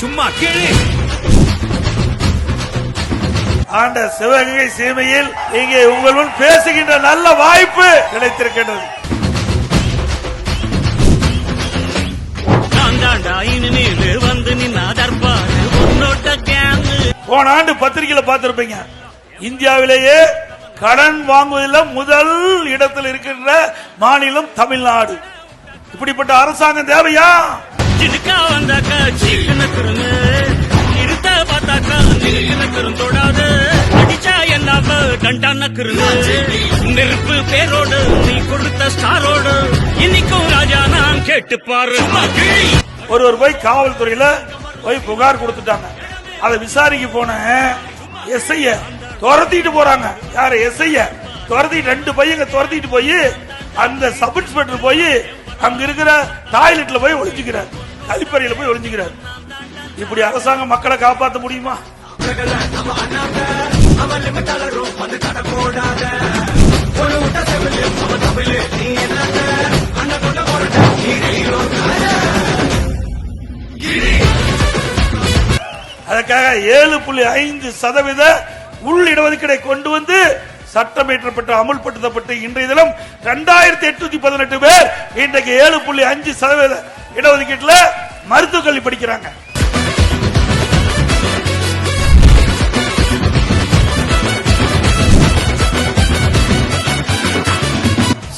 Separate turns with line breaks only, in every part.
சும்மா கீழே
ஆண்ட சிவகங்கை சீமையில் இங்கே உங்கள் முன் பேசுகின்ற நல்ல வாய்ப்பு கிடைத்திருக்கின்றது.
வந்து
போன ஆண்டு பத்திரிகையில பார்த்திருப்பீங்க. இந்தியாவிலேயே கடன் வாங்குவதில் முதல் இடத்தில் இருக்கின்ற மாநிலம் தமிழ்நாடு. இப்படிப்பட்ட அரசாங்கம் தேவையா?
சிடுக்கா வந்தாக்கா சீக்கின குறுங்கு? இருத்த பார்த்தாக்கா நிறுத்தின குறுந்தோடாது அடிச்சா என்னாவ டண்டான குறுங்கு? நெருப்பு பேரோடு நீ கொடுத்த ஸ்டாரோடு இன்னைக்கும் ராஜா நான் கேட்டு பாரு
ஒருவர் போய் காவல்துறையில போய் புகார் கொடுத்துட்டாங்க. அதை விசாரிக்க போன எஸ்ஐய துரத்திட்டு போறாங்க. யாரு? எஸ்ஐய துரத்தி ரெண்டு பையங்க துரத்திட்டு போய் அந்த சப் இன்ஸ்பெக்டர் போய் அங்க இருக்கிற டாய்லெட்ல போய் ஒழிச்சுக்கிறார் கழிப்பறையில போய் ஒளிஞ்சுக்கிறார். இப்படி அரசாங்கம் மக்களை காப்பாற்ற முடியுமா? அதற்காக ஏழு புள்ளி ஐந்து சதவீத உள் இடஒதுக்கீடை கொண்டு வந்து சட்டம் ஏற்றப்பட்டு அமுல்படுத்தப்பட்டு இன்றைய தினம் இரண்டாயிரத்தி எட்நூத்தி பதினெட்டு பேர் இன்றைக்கு ஏழு புள்ளி அஞ்சு சதவீத இடஒதுக்கீட்டுல மருத்துவக் கல்வி படிக்கிறாங்க.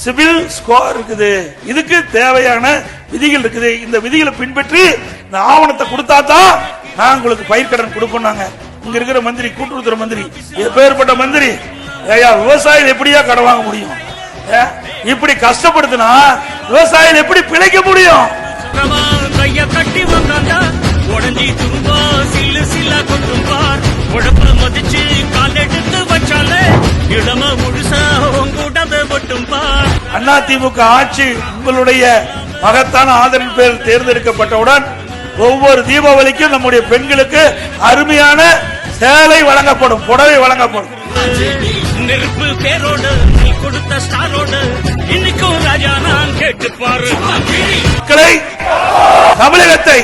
சிவில் ஸ்கோர் இருக்குது. இதுக்கு தேவையான விதிகள் இருக்குது. இந்த விதிகளை பின்பற்றி இந்த ஆவணத்தை கொடுத்தா தான் நான் உங்களுக்கு பயிர்க்கடன் கொடுப்போம் நாங்க. இங்க இருக்கிற மந்திரி கூட்டுறவுத்துறை மந்திரி பேர்பட்ட மந்திரி? ஐயா விவசாயிகள் எப்படியா கடன் வாங்க முடியும்? இப்படி கஷ்டப்படுத்தினா விவசாயிகள் எப்படி பிழைக்க முடியும்?
பிரமா கைய கட்டி வந்தாண்டா. உடஞ்சி துரும்பா சில்லு சில்லா கொட்டும் பார். உழப்பு மதிச்சு கால் எடுத்து வச்சாலே இடம முழுசா உங்கூட்டத மட்டும் பார்.
அதிமுக ஆட்சி உங்களுடைய மகத்தான ஆதரவின் பேரில் தேர்ந்தெடுக்கப்பட்டவுடன் ஒவ்வொரு தீபாவளிக்கும் நம்முடைய பெண்களுக்கு அருமையான சேலை வழங்கப்படும் புடவை வழங்கப்படும்.
நெருப்பு பேரோடு நீ கொடுத்த ஸ்டாரோடு இன்னைக்கும் ராஜா நான் கேட்டு பாரு
தமிழகத்தை